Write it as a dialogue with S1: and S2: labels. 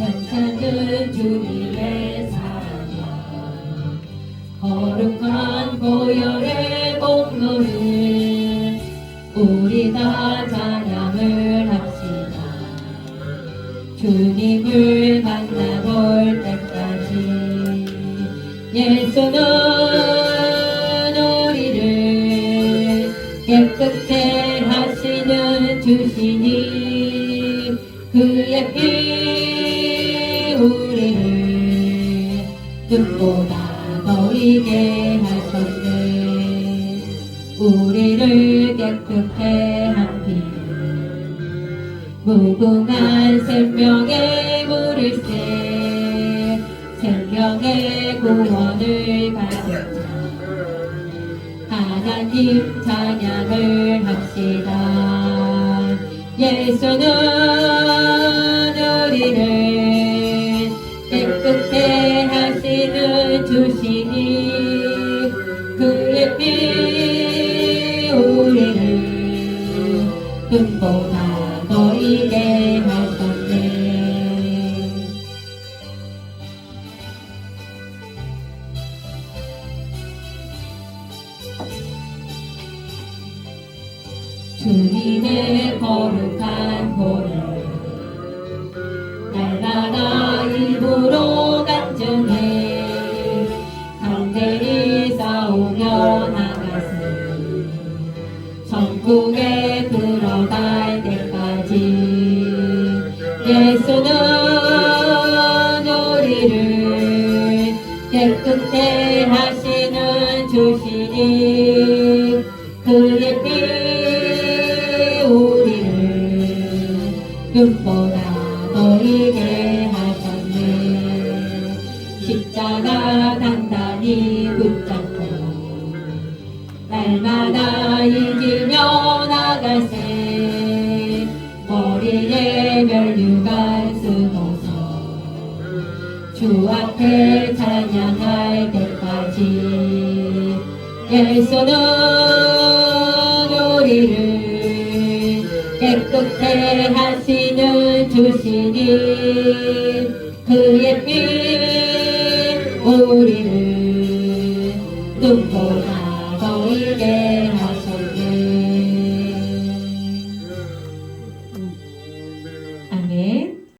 S1: 찾는 주님의 사랑 거룩한 보혈의 공로를 우리 다 찬양을 합시다. 주님을 만나볼 때까지 예수는 우리를 깨끗해 하시는 주시니 그의 피 눈보다 더 이게 하셨네 우리를 깨끗해 한 피. 무궁한 생명의 물을새 생명의 구원을 자 하나님 찬양을 합시다 예수는 우리를 주시니 그의 피 우리를 눈보다 더 이게 하셨네. 주님의 거룩한 보혈 날마다 강대히 싸우며 나가세 천국에 들어갈 때까지 예수는 우리를 깨끗해 하시는 주시니 그의 피 우리를 눈보다 더 이게 하셨네. 십자가 단 단히 붙잡고 날마다 이기며 나갈세. 머리에 면류관 쓰고서 주 앞에 찬양할 때까지 예수는 우리를 깨끗해 하시는 주시니 그의 피 우리를 눈보다 더울게 하